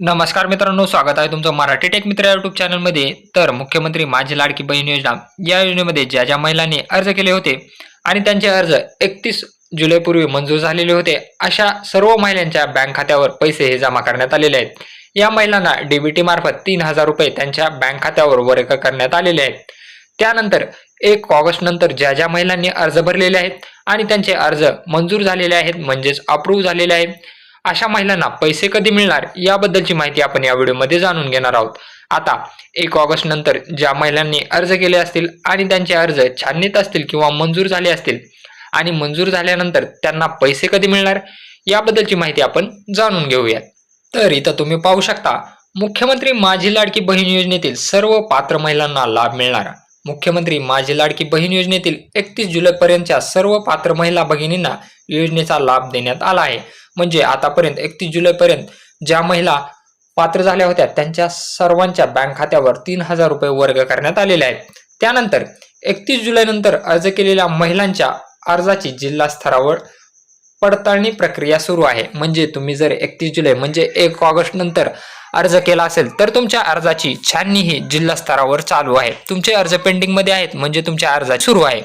नमस्कार मित्रांनो स्वागत आहे तुमचं मराठी टेक मित्र युट्यूब चॅनलमध्ये तर मुख्यमंत्री माझी लाडकी बहीण योजना या योजनेमध्ये ज्या ज्या महिलांनी अर्ज केले होते आणि त्यांचे अर्ज एकतीस जुलैपूर्वी मंजूर झालेले होते अशा सर्व महिलांच्या बँक खात्यावर पैसे हे जमा करण्यात आलेले आहेत. या महिलांना डीबीटी मार्फत तीन हजार रुपये त्यांच्या बँक खात्यावर वर्ग करण्यात आलेले आहेत. त्यानंतर एक ऑगस्ट नंतर ज्या ज्या महिलांनी अर्ज भरलेले आहेत आणि त्यांचे अर्ज मंजूर झालेले आहेत म्हणजेच अप्रूव्ह झालेले आहेत. अशा महिलांना पैसे कधी मिळणार याबद्दलची माहिती आपण या व्हिडिओमध्ये जाणून घेणार आहोत. आता एक ऑगस्ट नंतर ज्या महिलांनी अर्ज केले असतील आणि त्यांचे अर्ज छाननीत असतील किंवा मंजूर झाले असतील आणि मंजूर झाल्यानंतर त्यांना पैसे कधी मिळणार याबद्दलची माहिती आपण जाणून घेऊयात. तर इथं तुम्ही पाहू शकता मुख्यमंत्री माझी लाडकी बहीण योजनेतील सर्व पात्र महिलांना लाभ मिळणार. मुख्यमंत्री माझी लाडकी बहीण योजनेतील एकतीस जुलैपर्यंतच्या सर्व पात्र महिला भगिनींना योजनेचा लाभ देण्यात आला आहे. म्हणजे आतापर्यंत एकतीस जुलैपर्यंत ज्या महिला पात्र झाल्या होत्या त्यांच्या सर्वांच्या बँक खात्यावर तीन हजार रुपये वर्ग करण्यात आलेले आहेत. त्यानंतर एकतीस जुलैनंतर अर्ज केलेल्या महिलांच्या अर्जाची जिल्हा स्तरावर पडताळणी प्रक्रिया सुरू आहे. म्हणजे तुम्ही जर एकतीस जुलै म्हणजे एक ऑगस्ट नंतर अर्ज केला असेल तर तुमच्या अर्जाची छाननी ही जिल्हा स्तरावर चालू आहे. तुमचे अर्ज पेंडिंगमध्ये आहेत म्हणजे तुमच्या अर्जाची सुरू आहे.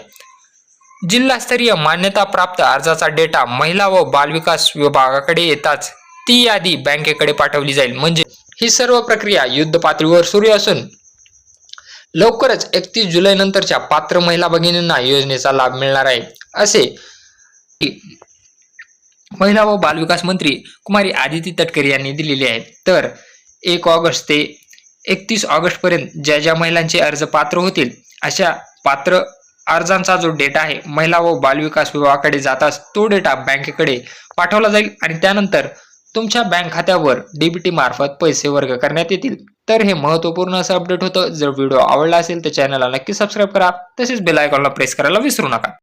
जिल्हास्तरीय मान्यता प्राप्त अर्जाचा डेटा महिला व बालविकास विभागाकडे येताच ती यादी बँकेकडे पाठवली जाईल. म्हणजे ही सर्व प्रक्रिया युद्ध पातळीवर सुरू असून लवकरच एकतीस जुलै नंतरच्या पात्र महिला भगिनींना योजनेचा लाभ मिळणार आहे असे महिला व बालविकास मंत्री कुमारी आदिती तटकरे यांनी दिलेली आहे. तर एक ऑगस्ट ते एकतीस ऑगस्ट पर्यंत ज्या ज्या महिलांचे अर्ज पात्र होतील अशा पात्र अर्जांचा जो डेटा आहे महिला व बालविकास विभागाकडे जाताच तो डेटा बँकेकडे पाठवला जाईल आणि त्यानंतर तुमच्या बँक खात्यावर डीबीटी मार्फत पैसे वर्ग करण्यात येतील. तर हे महत्त्वपूर्ण असं अपडेट होतं. जर व्हिडिओ आवडला असेल तर चॅनलला नक्की सबस्क्राईब करा. तसेच बेल आयकॉनला प्रेस करायला विसरू नका.